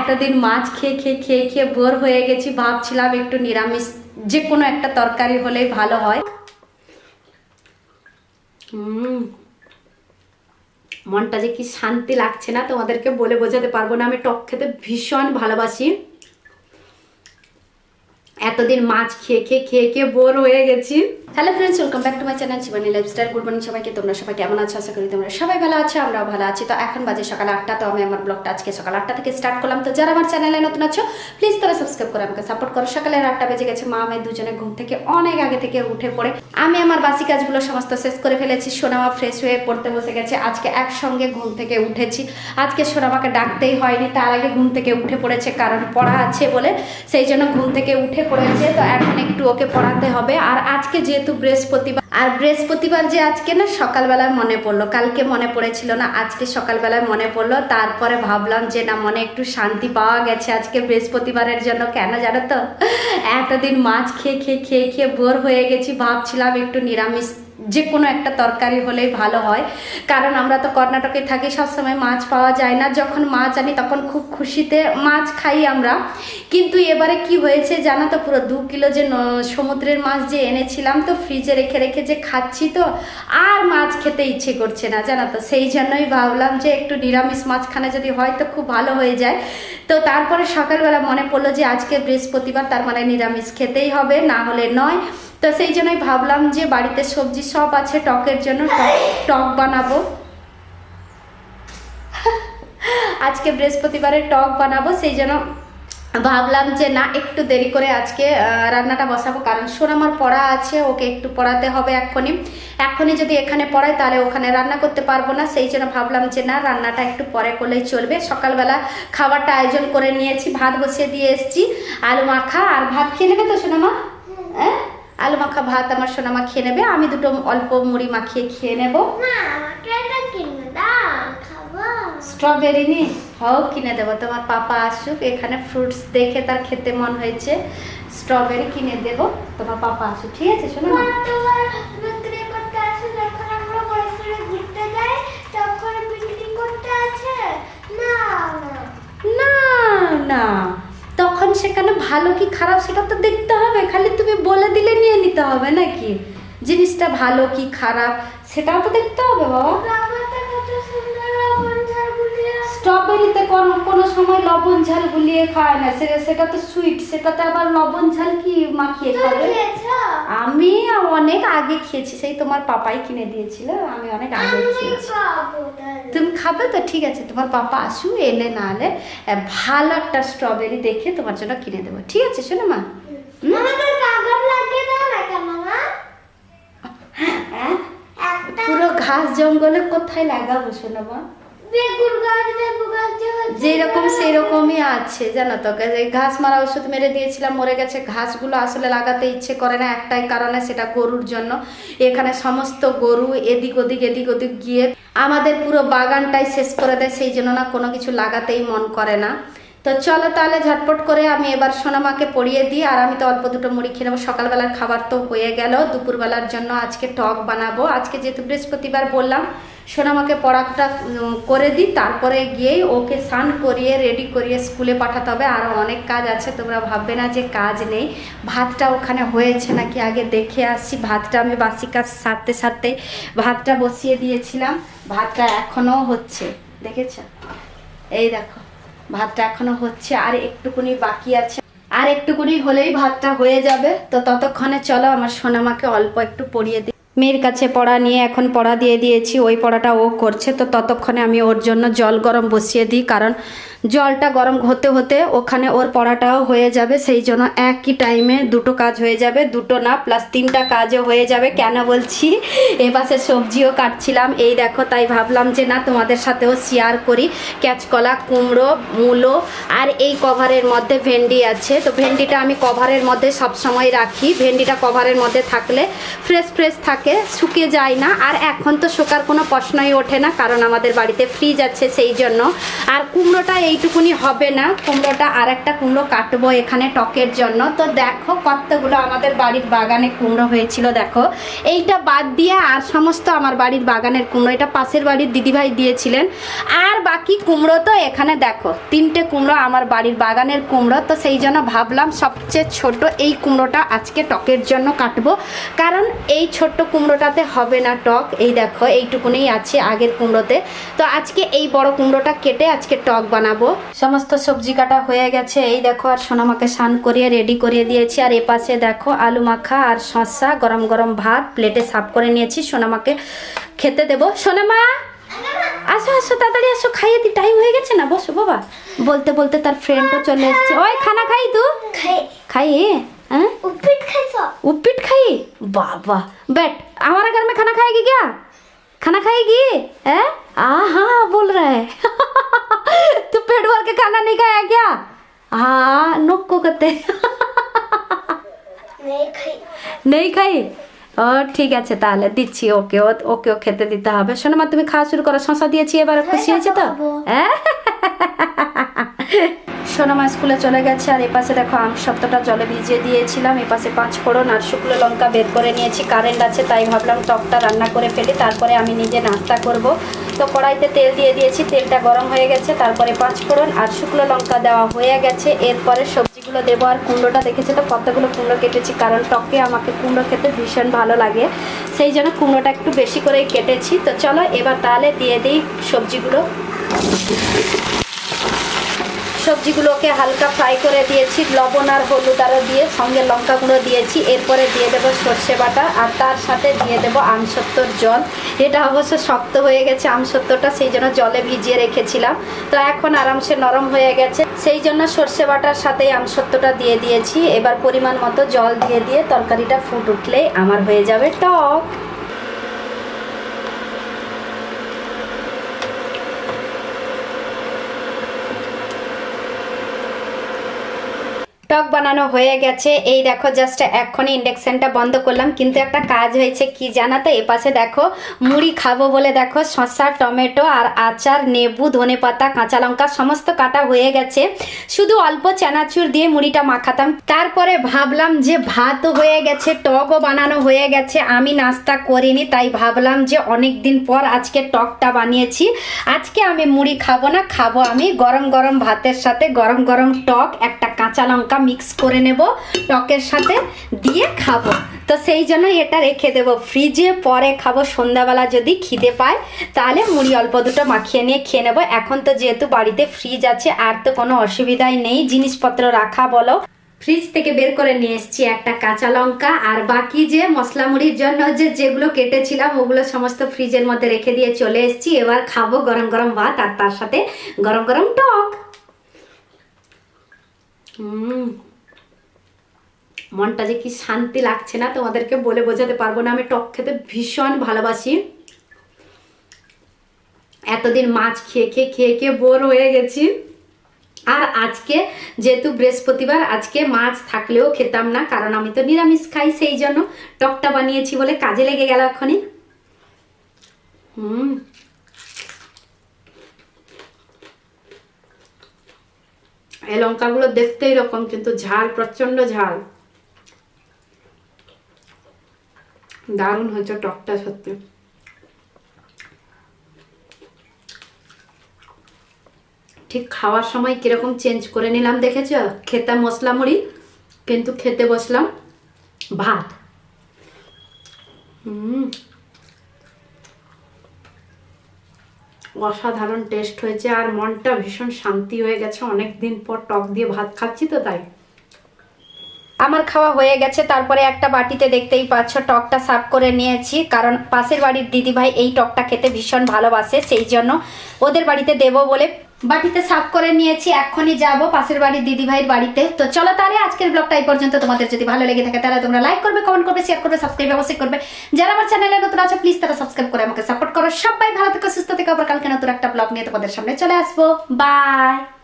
এতদিন মাছ খেয়ে খেয়ে খেয়ে খেয়ে বোর হয়ে গেছি, ভাবছিলাম একটু নিরামিষ যে কোনো একটা তরকারি হলেই ভালো হয়। মনটা যে কি শান্তি লাগছে না, তোমাদেরকে বলে বোঝাতে পারব না, আমি টক খেতে ভীষণ ভালোবাসি। এতদিন মাছ খেয়ে খেয়ে খেয়ে খেয়ে বোর হয়ে গেছি। Hello friends welcome back to my channel জীবনী লাইফস্টাইল গুড মর্নিং সবাইকে, তোমরা সবাই কেমন আছো? আশা করি তোমরা সবাই ভালো আছো, আমরাও ভালো আছি। তো এখন বাজে সকাল আটটা, তো আমি আমার ব্লগটা আজকে সকাল আটটা থেকে স্টার্ট করলাম। তো যারা আমার চ্যানেলে নতুন আছো প্লিজ তারা সাবস্ক্রাইব করে আমাকে সাপোর্ট করো। সকালের আটটা বেজে গেছে, মা আমি দুজনে ঘুম থেকে অনেক আগে থেকে উঠে পড়ে। আমি আমার বাসি কাজগুলো সমস্ত শেষ করে ফেলেছি সোনামা ফ্রেশ হয়ে পড়তে বসে গেছে। আজকে একসঙ্গে ঘুম থেকে উঠেছি। আজকে সোনামাকে ডাকতেই হয়নি, তার আগে ঘুম থেকে উঠে পড়েছে, কারণ পড়া আছে বলে। সেই জন্য ঘুম থেকে উঠে পড়েছে, তো এখন একটু ওকে পড়াতে হবে। আর আজকে যেহেতু বৃহস্পতিবার, আর বৃহস্পতিবার যে আজকে না সকালবেলায় মনে পড়ল, কালকে মনে পড়েছিল না, আজকে সকালবেলায় মনে পড়ল, তারপরে ভাবলাম যে না মনে একটু শান্তি পাওয়া গেছে আজকে বৃহস্পতিবারের জন্য, কেন জানো তো? এতদিন মাছ খেয়ে খেয়ে খেয়ে খেয়ে বোর হয়ে গেছি, ভাবছিলাম একটু নিরামিষ যে কোনো একটা তরকারি হলেই ভালো হয়। কারণ আমরা তো কর্ণাটকে থাকি, সবসময় মাছ পাওয়া যায় না। যখন মাছ আনি তখন খুব খুশিতে মাছ খাই আমরা। কিন্তু এবারে কি হয়েছে জানো তো, পুরো দু কিলো যে সমুদ্রের মাছ যে এনেছিলাম তো ফ্রিজে রেখে রেখে যে খাচ্ছি তো, আর মাছ খেতে ইচ্ছে করছে না, জানো তো। সেই জন্যই ভাবলাম যে একটু নিরামিষ মাছখানে যদি হয় তো খুব ভালো হয়ে যায়। তো তারপরে সকালবেলা মনে পড়ল যে আজকে বৃহস্পতিবার, তার মানে নিরামিষ খেতেই হবে, না হলে নয়। তো সেই জন্যই ভাবলাম যে বাড়িতে সবজি সব আছে, টকের জন্য টক টক বানাবো। আজকে বৃহস্পতিবারে টক বানাবো, সেই জন্য ভাবলাম যে না, একটু দেরি করে আজকে রান্নাটা বসাবো, কারণ সোনামার পড়া আছে, ওকে একটু পড়াতে হবে এক্ষুনি। এখনই যদি এখানে পড়াই তাহলে ওখানে রান্না করতে পারব না, সেই জন্য ভাবলাম যে না, রান্নাটা একটু পরে করলেই চলবে। সকালবেলা খাবারটা আয়োজন করে নিয়েছি, ভাত বসিয়ে দিয়ে এসেছি, আলু মাখা আর ভাত খেয়ে নেবে তো সোনামা? আলু মাখা ভাত আমার সোনামা খেয়ে নেবে আমি দুটো অল্প মুড়ি মাখিয়ে খেয়ে নেব। মা স্ট্রবেরি নি? হোক কিনে দেবো। তোমার পাপা আসুক এখানে ফ্রুটস দেখে তার খেতে মন হয়েছে। স্ট্রবেরি কিনে দেবো তোমার পাপা আসুক ঠিক আছে শোনো না না। তখন সেখানে ভালো কি খারাপ সেটা তো দেখতে হবে খালি তুমি বলে নিতে হবে নাকি? জিনিসটা ভালো কি খারাপ? সেটাও তো দেখতে হবে বাবা। স্ট্রবেরিতে কোনো কোনো সময় লবণ ঝাল গুলিয়ে খায় না। সেটা সেটা তো সুইট সেটাতে আবার লবণ ঝাল কি মাখিয়ে খাবে? আমি অনেক আগে খেয়েছি সেই তোমার পাপাই কিনে দিয়েছিল আমি অনেক আগে খেয়েছি। তুমি খাবে তো ঠিক আছে। তোমার পাপা আসু এলে না এলে ভালো একটা স্ট্রবেরি দেখে তোমার জন্য কিনে দেবো। ঠিক আছে শোনো মা হ্যাঁ? একটা পুরো ঘাস জঙ্গলে কোথায় লাগাবো শোনো মা? বেগুন গাছ লেবু গাছ যে হচ্ছে যেরকম সেই রকমই আছে জানো তো? ঘাস মারা ওষুধ মেরে দিয়েছিলাম মরে গেছে। ঘাসগুলো আসলে লাগাতে ইচ্ছে করে না একটাই কারণে সেটা গরুর জন্য। এখানে সমস্ত গরু এদিক ওদিক এদিক ওদিক গিয়ে আমাদের পুরো বাগানটাই শেষ করে দেয় সেই জন্য না কোনো কিছু লাগাতেই মন করে না। তো চলো তাহলে ঝটপট করে আমি এবার সোনামাকে পড়িয়ে দিই, আর আমি তো অল্প দুটো মুড়ি খেয়ে নেব। সকালবেলার খাবার তো হয়ে গেল, দুপুরবেলার জন্য আজকে টক বানাবো। আজকে যেহেতু বৃহস্পতিবার বললাম, সোনামাকে পড়াটা করে দিই, তারপরে গিয়েই ওকে স্নান করিয়ে রেডি করিয়ে স্কুলে পাঠাতে হবে। আরও অনেক কাজ আছে, তোমরা ভাববে না যে কাজ নেই। ভাতটা ওখানে হয়েছে নাকি? আগে দেখে আসছি, ভাতটা আমি বাসি কাজ সারতে সারতে ভাতটা বসিয়ে দিয়েছিলাম। ভাতটা এখনও হচ্ছে, দেখেছ? এই দেখো। ভাতটা এখনও হচ্ছে, আর একটুকুনি বাকি আছে। আর একটুকুনি হলেই ভাতটা হয়ে যাবে। তো ততক্ষণে চলো আমার সোনামাকে অল্প একটু পড়িয়ে দিই। মেয়ের কাছে পড়া নিয়ে এখন পড়া দিয়ে দিয়েছি, ওই পড়াটা ও করছে। তো ততক্ষণে আমি ওর জন্য জল গরম বসিয়ে দিই, কারণ জলটা গরম হতে হতে ওখানে ওর পড়াটাও হয়ে যাবে। সেই জন্য একই টাইমে দুটো কাজ হয়ে যাবে, দুটো না প্লাস তিনটা কাজও হয়ে যাবে। কেন বলছি? এপাশে সবজিও কাটছিলাম, এই দেখো, তাই ভাবলাম যে না, তোমাদের সাথেও শেয়ার করি। ক্যাচকলা কুমড়ো, মূলো আর এই কভারের মধ্যে ভেন্ডি আছে। তো ভেন্ডিটা আমি কভারের মধ্যে সব সময় রাখি। ভেন্ডিটা কভারের মধ্যে থাকলে ফ্রেশ ফ্রেশ থাকে। শুকিয়ে যায় না। আর এখন তো শোকার কোনো প্রশ্নই ওঠে না, কারণ আমাদের বাড়িতে ফ্রিজ আছে সেই জন্য। আর কুমড়োটা এইটুকুনি হবে না, কুমড়োটা আর একটা কুমড়ো কাটবো এখানে টকের জন্য। তো দেখো কতগুলো আমাদের বাড়ির বাগানে কুমড়ো হয়েছিল, দেখো। এইটা বাদ দিয়ে আর সমস্ত আমার বাড়ির বাগানের কুমড়ো, এটা পাশের বাড়ির দিদিভাই দিয়েছিলেন। আর বাকি কুমড়ো তো এখানে দেখো, তিনটে কুমড়ো আমার বাড়ির বাগানের কুমড়ো। তো সেই জন্য ভাবলাম সবচেয়ে ছোট এই কুমড়োটা আজকে টকের জন্য কাটবো। কারণ এই ছোট্ট কুমড়োটাতে হবে না টক। এই দেখো এইটুকুনি আছে আগের কুমড়োতে। তো আজকে এই বড় কুমড়োটা কেটে আজকে টক বানাবো। সমস্ত সবজি কাটা হয়ে গেছে। এই দেখো আর সোনামাকে স্নান করিয়ে রেডি করিয়ে দিয়েছি। আর এপাশে দেখো আলু মাখা আর শসা গরম গরম ভাত প্লেটে সাফ করে নিয়েছি। সোনামাকে খেতে দেবো। সোনামা! আসো আসো তাড়াতাড়ি আসো খাইয়ে দি। টাইম হয়ে গেছে না বসো বাবা। বলতে বলতে তার ফ্রেন্ডও চলে এসছে। ওই খানা খাই তু খাই। हैं उपीट खाई सब उपीट खाई वाह वाह बैठ हमारे घर में खाना खाएगी क्या खाना खाएगी है आ हाँ बोल रहा है तू पेट भर के खाना नहीं खाया क्या हाँ नोक को कहते नहीं খাই নেই খাই ও ঠিক আছে তাহলে দিচ্ছি ওকে ওকেও খেতে দিতে হবে শোনো মা তুমি খাওয়া শুরু করো শশা দিয়েছি এবার খুশি হয়েছে তো হ্যাঁ সোনামা স্কুলে চলে গেছে, আর এপাশে দেখো আম সপ্তাহটা জলে ভিজিয়ে দিয়েছিলাম। এপাশে পাঁচ ফোড়ন আর শুকনো লঙ্কা বের করে নিয়েছি কারেন্ট আছে, তাই ভাবলাম টকটা রান্না করে ফেলি, তারপরে আমি নিজে নাস্তা করব। তো কড়াইতে তেল দিয়ে দিয়েছি, তেলটা গরম হয়ে গেছে, তারপরে পাঁচ ফোড়ন আর শুকনো লঙ্কা দেওয়া হয়ে গেছে। এরপরে সবজিগুলো দেবো, আর কুমড়োটা দেখেছি তো, কতগুলো কুমড়ো কেটেছি, কারণ টকে আমাকে কুমড়ো খেতে ভীষণ ভালো লাগে। সেই জন্য কুমড়োটা একটু বেশি করেই কেটেছি। তো চলো, এবার তাহলে দিয়ে দিই সবজিগুলো। সবজিগুলোকে হালকা ফ্রাই করে দিয়েছি, লবণ আর হলুদ আরও দিয়ে, সঙ্গে লঙ্কা গুঁড়ো দিয়েছি। এরপরে দিয়ে দেবো সর্ষে বাটা আর তার সাথে দিয়ে দেবো আমসত্তর জল। এটা অবশ্য শক্ত হয়ে গেছে আমসত্তরটা সেই জন্য জলে ভিজিয়ে রেখেছিলাম। তো এখন আরামসে নরম হয়ে গেছে। সেই জন্য সর্ষে বাটার সাথে আমসত্তরটা দিয়ে দিয়েছি। এবার পরিমাণ মতো জল দিয়ে দিয়ে তরকারিটা ফুট উঠলেই আমার হয়ে যাবে টক। টক বানানো হয়ে গেছে। এই দেখো জাস্ট এক্ষুনি ইন্ডাকশনটা বন্ধ করলাম, কিন্তু একটা কাজ হয়েছে কি জানা তো এপাশে দেখো, মুড়ি খাব বলে দেখো, শসা, টমেটো আর আচার নেবু ধনে পাতা, কাঁচা লঙ্কা সমস্ত কাটা হয়ে গেছে। শুধু অল্প চানাচুর দিয়ে মুড়িটা মাখাতাম। তারপরে ভাবলাম যে ভাতও হয়ে গেছে, টকও বানানো হয়ে গেছে। আমি নাস্তা করিনি, তাই ভাবলাম যে অনেক দিন পর আজকে টকটা বানিয়েছি। আজকে আমি মুড়ি খাব না, খাব আমি গরম গরম ভাতের সাথে, গরম গরম টক, একটা কাঁচা লঙ্কা মিক্স করে নেব টকের সাথে দিয়ে খাব। তো সেই জন্য এটা রেখে দেবো। ফ্রিজে পরে খাব। সন্ধ্যাবেলা যদি খিদে পায়, তাহলে মুড়ি অল্প দুটো মাখিয়ে নিয়ে খেয়ে নেব। এখন তো যেহেতু বাড়িতে ফ্রিজ আছে, আর তো কোনো অসুবিধাই নেই। জিনিসপত্র রাখা বলো। ফ্রিজ থেকে বের করে নিয়ে এসেছি একটা কাঁচা লঙ্কা। আর বাকি যে মশলা মুড়ির জন্য যে যেগুলো কেটেছিলাম, ওগুলো সমস্ত ফ্রিজের মধ্যে রেখে দিয়ে চলে এসেছি। এবার খাব গরম গরম ভাত আর তার সাথে গরম গরম টক। মনটা যে কি শান্তি লাগছে না, তোমাদেরকে বলে বোঝাতে পারব না। আমি টক খেতে ভীষণ ভালোবাসি। এতদিন মাছ খেয়ে খেয়ে খেয়ে খেয়ে বোর হয়ে গেছি। আর আজকে যেহেতু বৃহস্পতিবার, আজকে মাছ থাকলেও খেতাম না, কারণ আমি তো নিরামিষ খাই, সেই জন্য টকটা বানিয়েছি বলে কাজে লেগে গেল এখনই হুম। এই লঙ্কাগুলো দেখতে এরকম, কিন্তু ঝাল প্রচণ্ড ঝাল। দারুণ হয়েছে টকটা সত্যি। ঠিক খাওয়ার সময় কীরকম চেঞ্জ করে নিলাম দেখেছ? খেতাম মশলা মুড়ি কিন্তু খেতে বসলাম ভাত হুম অসাধারণ টেস্ট হয়েছে আর মনটা ভীষণ শান্তি হয়ে গেছে। অনেক দিন পর টক দিয়ে ভাত খাচ্ছি তো তাই। আমার খাওয়া হয়ে গেছে, তারপরে একটা বাটিতে দেখতেই পাচ্ছ, টকটা সাফ করে নিয়েছি। কারণ পাশের বাড়ির দিদিভাই এই টকটা খেতে ভীষণ ভালোবাসে, সেই জন্য ওদের বাড়িতে দেব বলে বাটিতে সাফ করে নিয়েছি এখনই যাব পাশের বাড়ির দিদিভাইয়ের বাড়িতে। তো চলো তাহলে আজকের ব্লগটা এই পর্যন্ত। তোমাদের যদি ভালো লেগে থাকে তাহলে তোমরা লাইক করবে কমেন্ট করবে শেয়ার করবে সাবস্ক্রাইব অবশ্যই করবে। যারা আমার চ্যানেলে নতুন আছে প্লিজ তারা সাবস্ক্রাইব করে আমাকে সাপোর্ট করো। সবাই ভালো থেকো, সুস্থ থেকে। আবার কালকে নতুন একটা ব্লগ নিয়ে তোমাদের সামনে চলে আসব। বাই